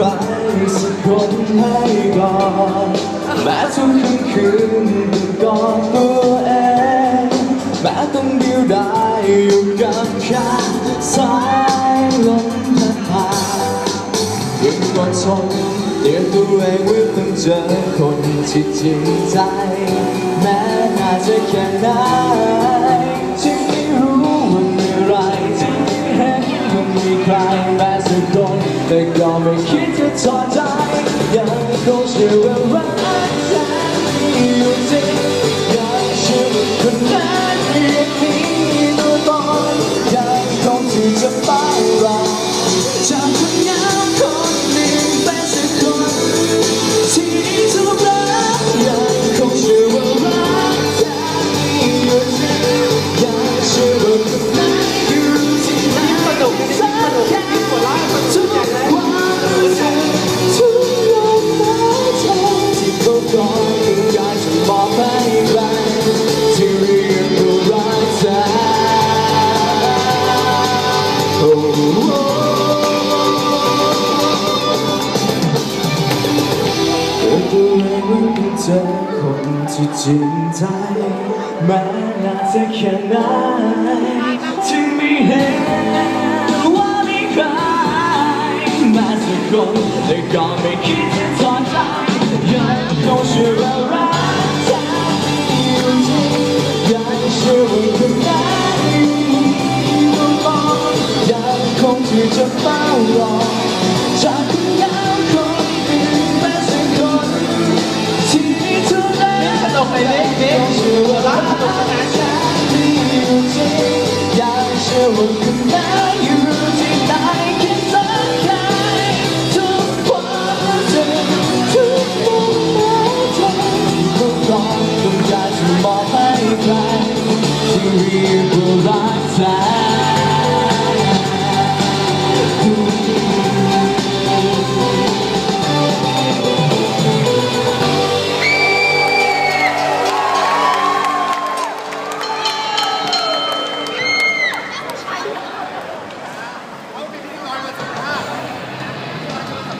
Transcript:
ใครสักคนให้ก่อนแม้ทุกคืนคืนกอดตัวเองแม้ต้องเดียวดายอยู่กับแค่สายลมพัดผ่านยังกอดทนเตือนตัวเองเพื่อต้องเจอคนที่จริงใจ แม้น่าจะแค่นั้น แม้สักคนแต่ก็ไม่คิดจะท้อใจยังคงเชื่อว่ารัก จอคนที่จริงใจแม้นานจะแค่ไหนที่ไม่เห็นว่ามีใครมาสักคนแต่ก็ไม่คิดจะถอนใจยังคงเชื่อว่ารักแท้มีอยู่จริงยังเชื่อว่าคนนั้นมีตัวตนยังคงที่จะเฝ้ารอ สนุกเลยเด็กชื่อว่ารักแท้มีอยู่จริงยังเชื่อว่าคนนั้นอยู่ที่ไหนแค่สักใครทุกความรู้สึกทุกมุมหายใจทุกตอนต้องการจะมอบให้ใครที่เรียกว่ารักแท้